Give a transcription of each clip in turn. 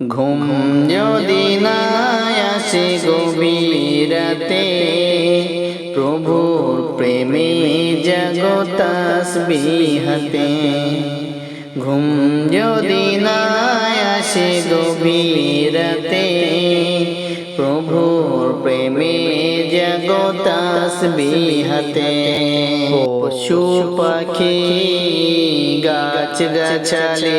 ঘুম যদি না আসে গভীরাতে প্রভুর প্রেমে জগতাস বিহাতে ঘুম যদি না আসে গভীরাতে প্রভুর প্রেমে জগতাস বিহাতে পশু পাখি, গাছ গাছালে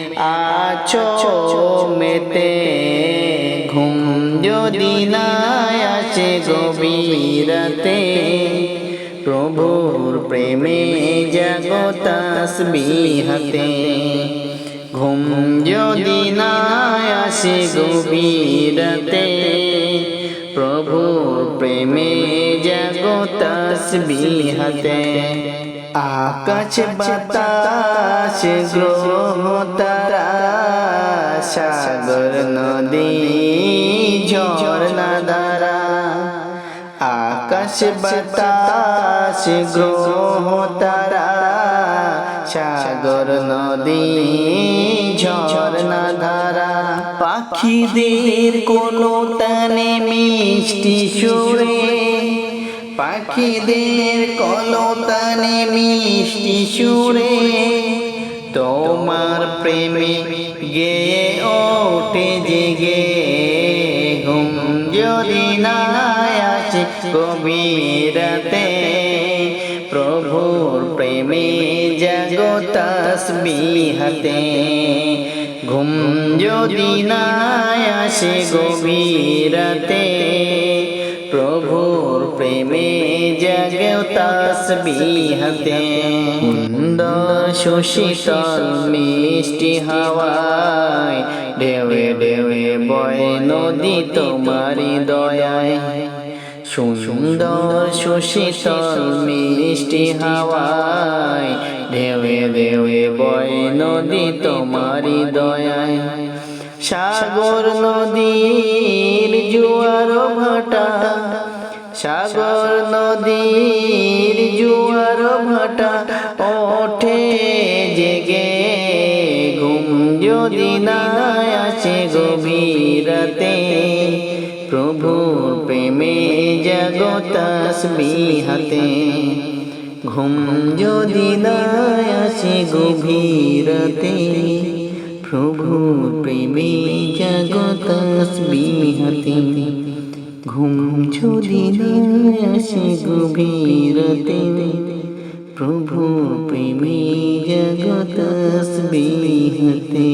আছো মেতে ঘুম যদি না আসে গভীরতে, প্রভুর প্রেমে জগতাস বিহাতে ঘুম যদি না আসে গভীরতে, প্রভুর প্রেমে জগতাস বিহাতে আকাশ বাতাস, গ্রহ তারা সাগর, নদী, ঝর্ণা দ্বারা। আকাশ বাতাস, গ্রহ তারা সাগর, নদী, ঝর্ণা ধারা পাখিদের কোনো তানে মিষ্টি সুরে পাখিদের কলতানে মিষ্টি সুরে, তোমার প্রেমে গেয়ে ওঠে জেগে। ঘুম যদি না আসে গভীরতে প্রভুর প্রেমে জগতাস বিহাতে ঘুম যদি না আসে গভীরতে প্রভুর প্রেমে জগতাস বিহতে সুন্দর সুশীতল মিষ্টি হাওয়ায়, ঢেউয়ে ঢেউয়ে বয় নদী তোমারি দয়ায়। সুন্দর সুশীতল মিষ্টি হাওয়ায়, ঢেউয়ে ঢেউয়ে বয় নদী তোমারি দয়ায়। সাগর নদীর জোয়ার ভাটা সাগর নদীর জোয়ার ভাটা ওঠে জেগে। ঘুম যদি না আসে গভীরতে প্রভুর প্রেমে জগতাস বিহাতে ঘুম যদি না আসে গভীরতে প্রভু প্রেমে জগতাস বিহাতে ঘুম যদি আসে গভীরতে প্রভু প্রেমী জগত বিহাতে